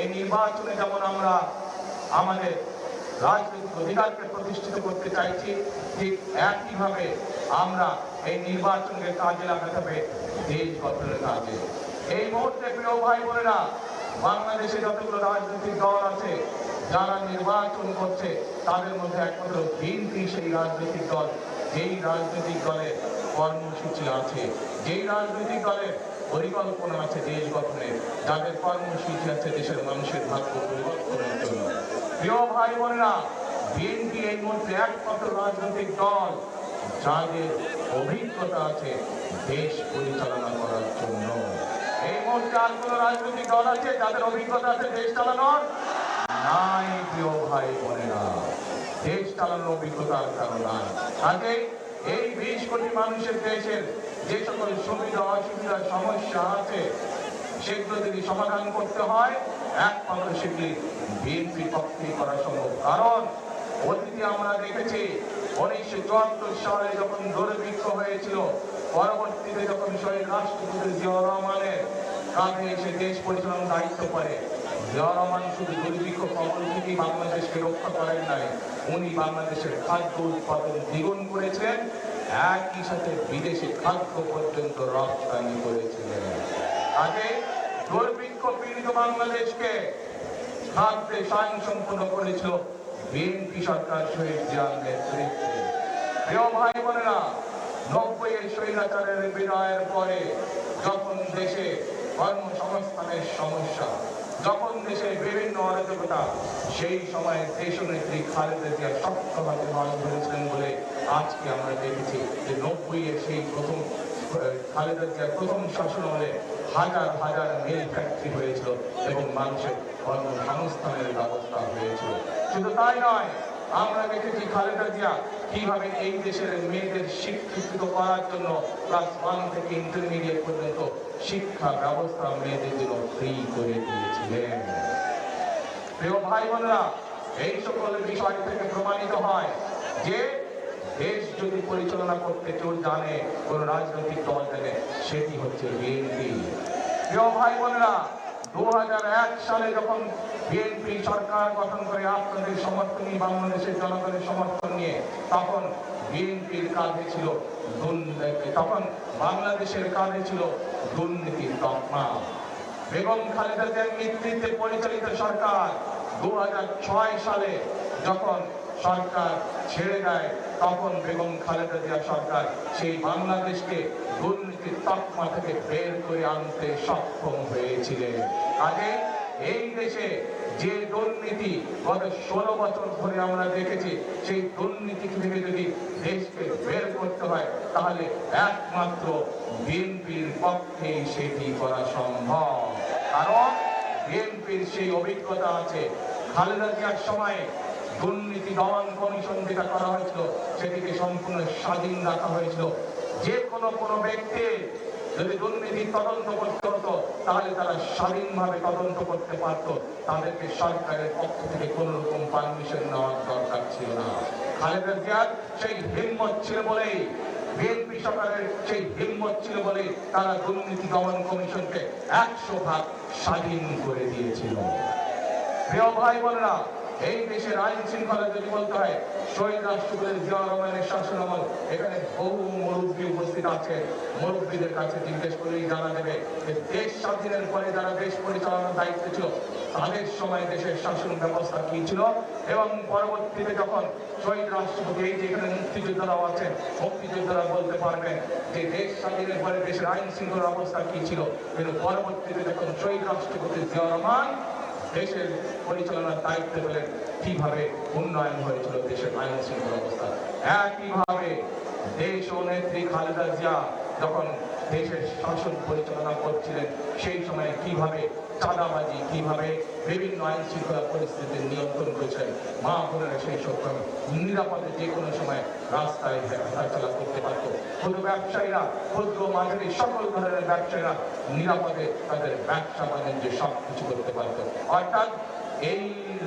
এই নির্বাচনে যেমন আমরা আমাদের রাজনৈতিক অধিকারকে প্রতিষ্ঠিত করতে চাইছি, ঠিক একইভাবে আমরা এই নির্বাচনকে কাজে লাগাতে হবে দেশ গঠনের কাজে। এই মুহূর্তে প্রিয় ভাই বোনেরা বাংলাদেশে যতগুলো রাজনৈতিক দল আছে, যারা নির্বাচন করছে, তাদের মধ্যে একমাত্র বিএনপি সেই রাজনৈতিক দল, যেই রাজনৈতিক দলের কর্মসূচি আছে, যেই রাজনৈতিক দলের পরিকল্পনা আছে দেশ গঠনের যাদের কর্মসূচি আছে দেশের মানুষের ভাগ্য পরিবর্তনের জন্য। প্রিয় ভাই বোনেরা, বিএনপি এই মুহূর্তে একমাত্র রাজনৈতিক দল। যাদের অভিজ্ঞতা আছে দেশ পরিচালনা করার জন্য। এই মুহূর্তে আর কোন রাজনৈতিক দল আছে যাদের অভিজ্ঞতা আছে দেশ চালানোর? নাই, প্রিয় ভাই বোনেরা। দেশ চালানোর অভিজ্ঞতার কারণ নাই। কাজেই এই বিশ কোটি মানুষের দেশের যে সকল সুবিধা অসুবিধা সমস্যা আছে, সেগুলো যদি সমাধান করতে হয় একমাত্র সেগুলি বিএনপির পক্ষে করা সম্ভব। কারণ, অতীতে আমরা দেখেছি, উনিশশো চুয়াত্তর সালে যখন দুর্ভিক্ষ হয়েছিল, পরবর্তীতে যখন শহীদ রাষ্ট্রপতি জিয়া রহমানের কাঁধে এসে দেশ পরিচালনার দায়িত্ব পারে জিয়া রহমান শুধু দুর্ভিক্ষ কবল থেকে বাংলাদেশকে রক্ষা করেন নাই, উনি বাংলাদেশের খাদ্য উৎপাদন দ্বিগুণ করেছেন একই সাথে বিদেশে খাদ্য পর্যন্ত রপ্তানি করেছিলেন। আগে দুর্ভিক্ষ পীড়িত বাংলাদেশকে খাদ্যে স্বয়ং সম্পূর্ণ করেছিল বিএনপি সরকার শহীদ জিয়ার নেতৃত্বে। প্রিয় ভাই বোনেরা নব্বই এর স্বৈরাচারের বিদায়ের পরে যখন দেশে কর্মসংস্থানের সমস্যা যখন দেশে বিভিন্ন অরাজকতা, সেই সময় দেশনেত্রী খালেদা জিয়া শক্তভাবে মানুষ ধরেছিলেন বলে আজকে আমরা দেখেছি যে নব্বই এর সেই প্রথম খালেদা জিয়ার প্রথম শাসন হলে হাজার হাজার মিল ফ্যাক্টরি হয়েছিল এবং মানুষের কর্মসংস্থানের ব্যবস্থা হয়েছিল। শুধু তাই নয় আমরা দেখেছি খালেদা জিয়া কীভাবে এই দেশের মেয়েদের শিক্ষিত করার জন্য ক্লাস ওয়ান থেকে ইন্টারমিডিয়েট পর্যন্ত শিক্ষা ব্যবস্থা মেয়েদের জন্য ফ্রি করে দিয়েছিলেন। প্রিয় ভাই বোনেরা, এই সকল বিষয় থেকে প্রমাণিত হয় যে দেশ যদি পরিচালনা করতে কেউ জানে, কোন রাজনৈতিক দল জানে, সেটি হচ্ছে বিএনপি। প্রিয় ভাই বোনেরা দু হাজার এক সালে যখন বিএনপি সরকার গঠন করে আপনাদের সমর্থন নিয়ে বাংলাদেশের জনগণের সমর্থন নিয়ে তখন বিএনপির কাঁধে ছিল তখন বাংলাদেশের কাঁধে ছিল দুর্নীতির তকমা। বেগম খালেদা জিয়ার নেতৃত্বে পরিচালিত সরকার দু হাজার ছয় সালে যখন সরকার ছেড়ে দেয়, তখন বেগম খালেদা জিয়া সরকার সেই বাংলাদেশকে দুর্নীতির তকমা থেকে বের করে আনতে সক্ষম হয়েছিলেন। আগে এই দেশে যে দুর্নীতি গত ষোলো বছর ধরে আমরা দেখেছি, সেই দুর্নীতি থেকে যদি দেশকে বের করতে হয়, তাহলে একমাত্র বিএনপির পক্ষেই সেটি করা সম্ভব। কারণ বিএনপির সেই অভিজ্ঞতা আছে, খালেদা জিয়ার সময়ে দুর্নীতি দমন কমিশন যেটা করা হয়েছিল, সেটিকে সম্পূর্ণ স্বাধীন রাখা হয়েছিল। যে কোনো কোনো ব্যক্তি যদি দুর্নীতি তদন্ত করতে হতো, তাহলে তারা স্বাধীনভাবে তদন্ত করতে পারত। তাদেরকে সরকারের পক্ষ থেকে কোন রকম পারমিশন নেওয়ার দরকার ছিল না। খালেদা জিয়ার সেই হিম্মত ছিল বলেই, বিএনপি সরকারের সেই হিম্মত ছিল বলে তারা দুর্নীতি দমন কমিশনকে একশো ভাগ স্বাধীন করে দিয়েছিল। প্রিয় ভাই বোনেরা এই দেশের আইন শৃঙ্খলা যদি বলতে হয়, শহীদ রাষ্ট্রপতি জিয়া রহমানের শাসন আমল এখানে বহু মুরব্বী উপস্থিত আছে। মুরব্বীদের কাছে জিজ্ঞেস করলেই জানা যাবে যে দেশ স্বাধীনের পরে যারা দেশ পরিচালনার দায়িত্ব ছিল, তাদের সময় দেশের শাসন ব্যবস্থা কি ছিল? এবং পরবর্তীতে যখন শহীদ রাষ্ট্রপতি এই যে এখানে মুক্তিযোদ্ধারাও আছেন, মুক্তিযোদ্ধারা বলতে পারবেন যে দেশ স্বাধীনের পরে দেশের আইন শৃঙ্খলার অবস্থা কি ছিল? কিন্তু পরবর্তীতে যখন শহীদ রাষ্ট্রপতি জিয়া রহমান দেশের পরিচালনার দায়িত্বে পেলেন কীভাবে উন্নয়ন হয়েছিল দেশের আইন শৃঙ্খলা অবস্থা? একইভাবে দেশ ও নেত্রী খালেদা জিয়া যখন দেশের শাসন পরিচালনা করছিলেন, সেই সময় কীভাবে চাঁদাবাজি, কীভাবে বিভিন্ন আইন শৃঙ্খলা পরিস্থিতি নিয়ন্ত্রণ করেছেন মা বোনেরা সেই সব নিরাপদে যে কোনো সময় রাস্তায় হাঁটাচলা করতে পারত। কোনো ব্যবসায়ীরা, ক্ষুদ্র মাঝারি সকল ধরনের ব্যবসায়ীরা নিরাপদে তাদের ব্যবসা বাণিজ্য সব কিছু করতে পারত। অর্থাৎ এই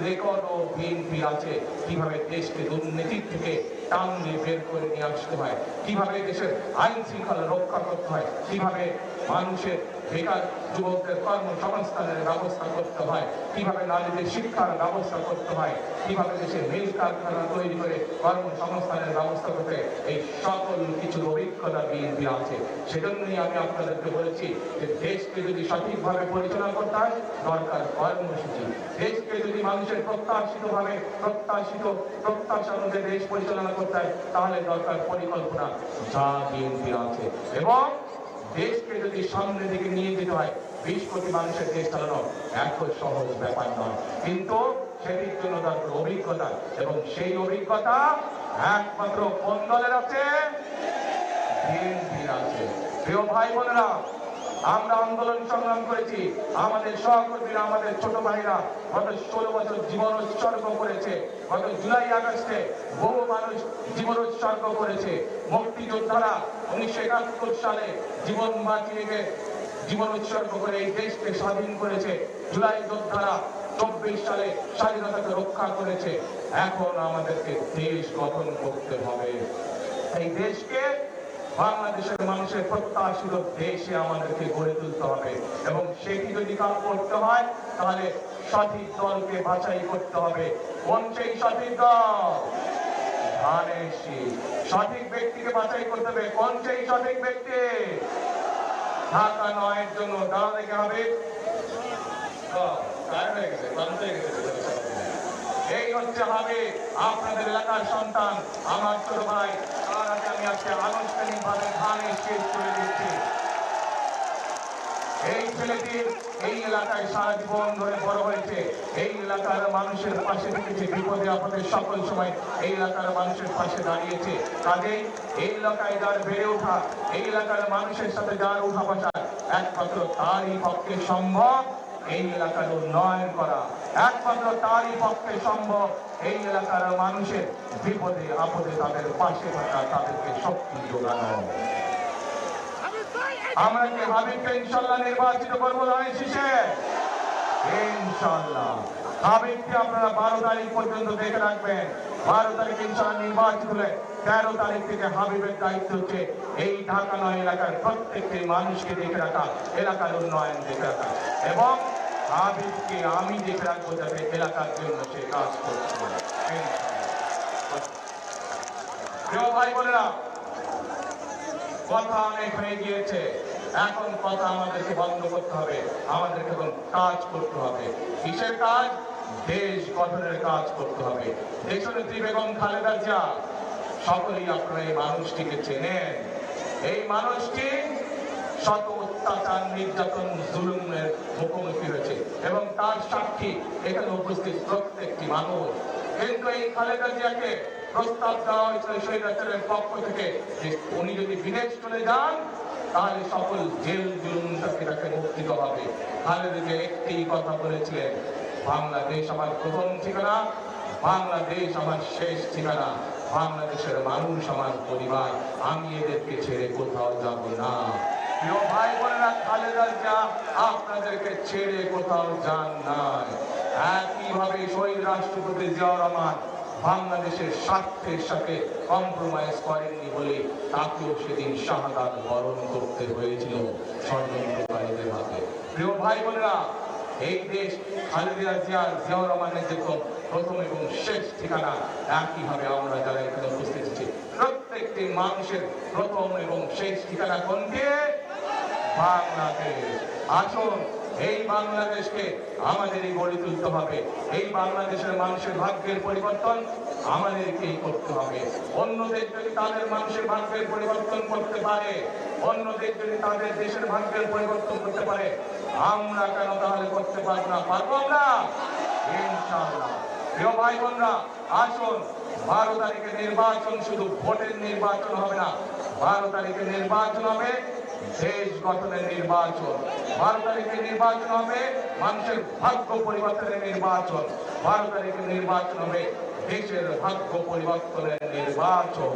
রেকর্ড ও বিএনপি আছে কীভাবে দেশকে দুর্নীতির থেকে টান দিয়ে বের করে নিয়ে আসতে হয়। কীভাবে দেশের আইন শৃঙ্খলা রক্ষা করতে হয়? কীভাবে মানুষের বেকার যুবকদের কর্মসংস্থানের ব্যবস্থা করতে হয়। কীভাবে নারীদের শিক্ষার ব্যবস্থা করতে হয়, কীভাবে দেশে মিল কারখানা তৈরি করে কর্মসংস্থানের ব্যবস্থা করতে এই সকল কিছু অভিজ্ঞতা বিএনপি আছে। সেজন্যই আমি আপনাদেরকে বলেছি যে দেশকে যদি সঠিকভাবে পরিচালনা করতে হয়, দরকার কর্মসূচি। দেশকে যদি মানুষের প্রত্যাশিত ভাবে প্রত্যাশিত প্রত্যাশা অনুযায়ী দেশ পরিচালনা করতে হয়, তাহলে দরকার পরিকল্পনা। যা বিএনপি আছে। এবং দেশকে যদি সামনের দিকে নিয়ে যেতে হয় বিশ কোটি মানুষের দেশ চালানো এত সহজ ব্যাপার নয়। কিন্তু সেটির জন্য দরকার অভিজ্ঞতা এবং সেই অভিজ্ঞতা একমাত্র কোন দলের আছে? বিএনপির আছে। প্রিয় ভাই বোনেরা আমরা আন্দোলন সংগ্রাম করেছি। আমাদের সহকর্মীরা, আমাদের ছোট ভাইরা গত ষোলো বছর জীবন উৎসর্গ করেছে। গত জুলাই আগস্টে বহু মানুষ জীবন উৎসর্গ করেছে। মুক্তিযোদ্ধারা উনিশশো একাত্তর সালে জীবন বাঁচিয়ে জীবন উৎসর্গ করে এই দেশকে স্বাধীন করেছে। জুলাই যোদ্ধারা চব্বিশ সালে স্বাধীনতাকে রক্ষা করেছে। এখন আমাদেরকে দেশ গঠন করতে হবে। এই দেশকে বাংলাদেশের মানুষের প্রত্যাশিত দেশে আমাদেরকে গড়ে তুলতে হবে। এবং সেটি যদি কাজ করতে হয়, তাহলে সঠিক দলকে বাছাই করতে হবে। কোন সেই সঠিক দল। সঠিক ব্যক্তিকে বাছাই করতে হবে। কোন সেই সঠিক ব্যক্তি? ঢাকা নয়ের জন্য হবে। এই হচ্ছে হবে আপনাদের এলাকার সন্তান, আমার ছোট ভাই। তার আগে আমি আজকে আনুষ্ঠানিক ভাবে ধানের শেষ করে দিচ্ছি। এই ছেলেটি এই এলাকায় সারা জীবন ধরে বড় হয়েছে। এই এলাকার মানুষের পাশে থেকেছে। বিপদে আপদে সকল সময় এই এলাকার মানুষের পাশে দাঁড়িয়েছে। কাজেই এই এলাকায় যার বেড়ে ওঠা, এই এলাকার মানুষের সাথে যার উঠা বসা, একমাত্র তারই পক্ষে সম্ভব। এই এলাকার উন্নয়ন করা একমাত্র তারই পক্ষে সম্ভব। এই এলাকার মানুষের বিপদে, আপদে তাদের পাশে থাকা, তাদেরকে শক্তি যোগানো। আমরা কি হাবিবকে ইনশাল্লাহ নির্বাচিত করব নয় শিশে ইনশাল্লাহ। হাবিবকে আপনারা বারো তারিখ পর্যন্ত দেখে রাখবেন। বারো তারিখ ইনশাল্লাহ নির্বাচিত হলে তেরো তারিখ থেকে হাবিবের দায়িত্ব হচ্ছে এই ঢাকা নয় এলাকার প্রত্যেকটি মানুষকে দেখে রাখা, এলাকার উন্নয়ন দেখে রাখা। এবং হাবিবকে আমি দেখে রাখব যাতে এলাকার জন্য সে কাজ করছে। প্রিয় ভাই বোনেরা, কথা অনেক হয়ে গিয়েছে। এখন কথা আমাদেরকে বন্ধ করতে হবে। আমাদেরকে এখন কাজ করতে হবে। কিসের কাজ? দেশ গঠনের কাজ করতে হবে। দেশনেত্রী বেগম খালেদা জিয়া, সকলেই আপনারা এই মানুষটিকে চেনেন। এই মানুষটি শত অত্যাচার, নির্যাতন, জুলুমের মুখোমুখি হয়েছে। এবং তার সাক্ষী এখানে উপস্থিত প্রত্যেকটি মানুষ। কিন্তু এই খালেদা জিয়াকে প্রস্তাব দেওয়া হয়েছিল স্বৈরাচারের পক্ষ থেকে যে উনি যদি বিদেশ চলে যান, তাহলে সকল জেল জুলুম থেকে তাকে মুক্তিত হবে। খালেদা জিয়া একটি কথা বলেছিলেন, বাংলাদেশ আমার প্রথম ঠিকানা, বাংলাদেশ আমার শেষ ঠিকানা, বাংলাদেশের মানুষ আমার পরিবার, আমি এদেরকে ছেড়ে কোথাও যাব না। প্রিয় ভাই বোনেরা, খালেদা জিয়া আপনাদেরকে ছেড়ে কোথাও যান নাই। একইভাবে শহীদ রাষ্ট্রপতি জিয়াউর রহমান বাংলাদেশের স্বার্থের সাথে কম্প্রোমাইজ করেননি বলে তাকেও সেদিন শাহাদাত বরণ করতে হয়েছিল ষড়যন্ত্রকারীদের হাতে। প্রিয় ভাই বোনেরা, এই দেশ খালেদা জিয়ার, জিয়াউর রহমানের যে প্রথম এবং শেষ ঠিকানা, একইভাবে আমরা যারা এখানে উপস্থিত প্রত্যেকটি মানুষের প্রথম এবং শেষ ঠিকানা কোনটি? বাংলাদেশ। আসুন, এই বাংলাদেশকে আমাদেরই গড়ে তুলতে হবে। এই বাংলাদেশের মানুষের ভাগ্যের পরিবর্তন আমাদেরকেই করতে হবে। অন্য দেশ যদি তাদের মানুষের ভাগ্যের পরিবর্তন করতে পারে, অন্য দেশ যদি তাদের দেশের ভাগ্যের পরিবর্তন করতে পারে, আমরা কেন তাহলে করতে পারব না পারব আমরা? ইনশাআল্লাহ। প্রিয় ভাই বোনরা, আসুন, বারো তারিখে নির্বাচন শুধু ভোটের নির্বাচন হবে না। বারো তারিখে নির্বাচন হবে দেশ গঠনের নির্বাচন। বারো তারিখে নির্বাচন হবে, মানুষের ভাগ্য পরিবর্তনের নির্বাচন। বারো তারিখে নির্বাচন হবে, দেশের ভাগ্য পরিবর্তনের নির্বাচন।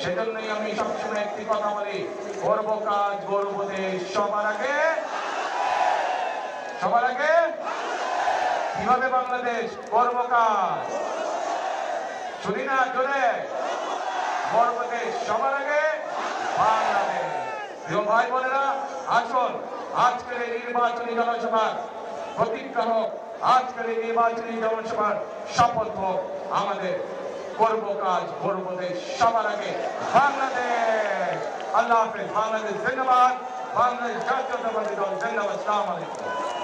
সেজন্যই আমি সবসময় একটি কথা বলি করব কাজ, গর্ব দেশ। সবার আগে? সবার আগে? কীভাবে বাংলাদেশ করব কাজ? শুনি না, জোরে। গর্ব দেশ সবার আগে? বাংলাদেশ। প্রিয় ভাই বোনেরা, আসুন, আজকের এই নির্বাচনী জনসভার প্রতীক্ষা হোক, আজকের এই নির্বাচনী জনসভার শপথ হোক, আমাদের করব কাজ করব দেশ সবার আগে বাংলাদেশ। আল্লাহ হাফেজ, বাংলাদেশ ধন্যবাদ। বাংলাদেশ জাতীয়তাবাদী দল, ধন্যবাদ, সালাম আলাইকুম।